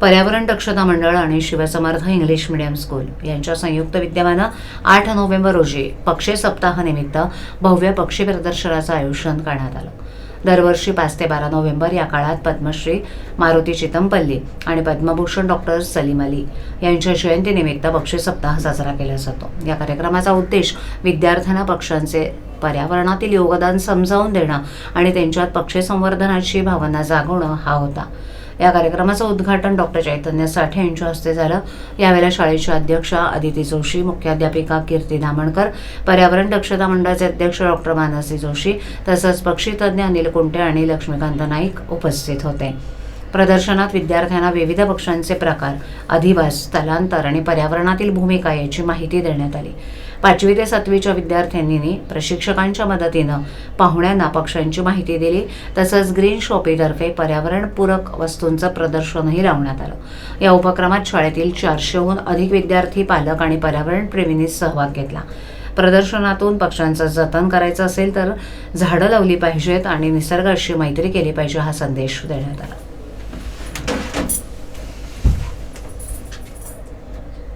पर्यावरण दक्षता मंडळ आणि शिवसमर्थ इंग्लिश मिडियम स्कूल यांच्या संयुक्त विद्यमानं आठ नोव्हेंबर रोजी पक्षी सप्ताहानिमित्त भव्य पक्षी प्रदर्शनाचं आयोजन करण्यात आलं. दरवर्षी पाच ते बारा नोव्हेंबर या काळात पद्मश्री मारुती चितमपल्ली आणि पद्मभूषण डॉक्टर सलीम अली यांच्या जयंतीनिमित्त पक्षी सप्ताह साजरा केला जातो. या कार्यक्रमाचा उद्देश विद्यार्थ्यांना पक्ष्यांचे पर्यावरणातील योगदान समजावून देणं आणि त्यांच्यात पक्षी संवर्धनाची भावना जागवणं हा होता. या कार्यक्रमाचं उद्घाटन डॉक्टर चैतन्य साठे यांच्या हस्ते झालं. यावेळेला शाळेच्या अध्यक्षा अदिती जोशी मुख्याध्यापिका कीर्ती दामणकर पर्यावरण दक्षता मंडळाचे अध्यक्ष डॉक्टर मानसी जोशी तसंच पक्षीतज्ञ अनिल कुंटे आणि लक्ष्मीकांत नाईक उपस्थित होते. प्रदर्शनात विद्यार्थ्यांना विविध पक्ष्यांचे प्रकार अधिवास स्थलांतर आणि पर्यावरणातील भूमिका याची माहिती देण्यात आली. पाचवी ते सातवीच्या विद्यार्थ्यांनी प्रशिक्षकांच्या मदतीनं पाहुण्यांना पक्ष्यांची माहिती दिली. तसंच ग्रीन शॉपीतर्फे पर्यावरणपूरक वस्तूंचं प्रदर्शनही लावण्यात आलं. या उपक्रमात शाळेतील चारशेहून अधिक विद्यार्थी पालक आणि पर्यावरणप्रेमींनी सहभाग घेतला. प्रदर्शनातून पक्ष्यांचं जतन करायचं असेल तर झाडं लावली पाहिजेत आणि निसर्गाशी मैत्री केली पाहिजे हा संदेश देण्यात आला.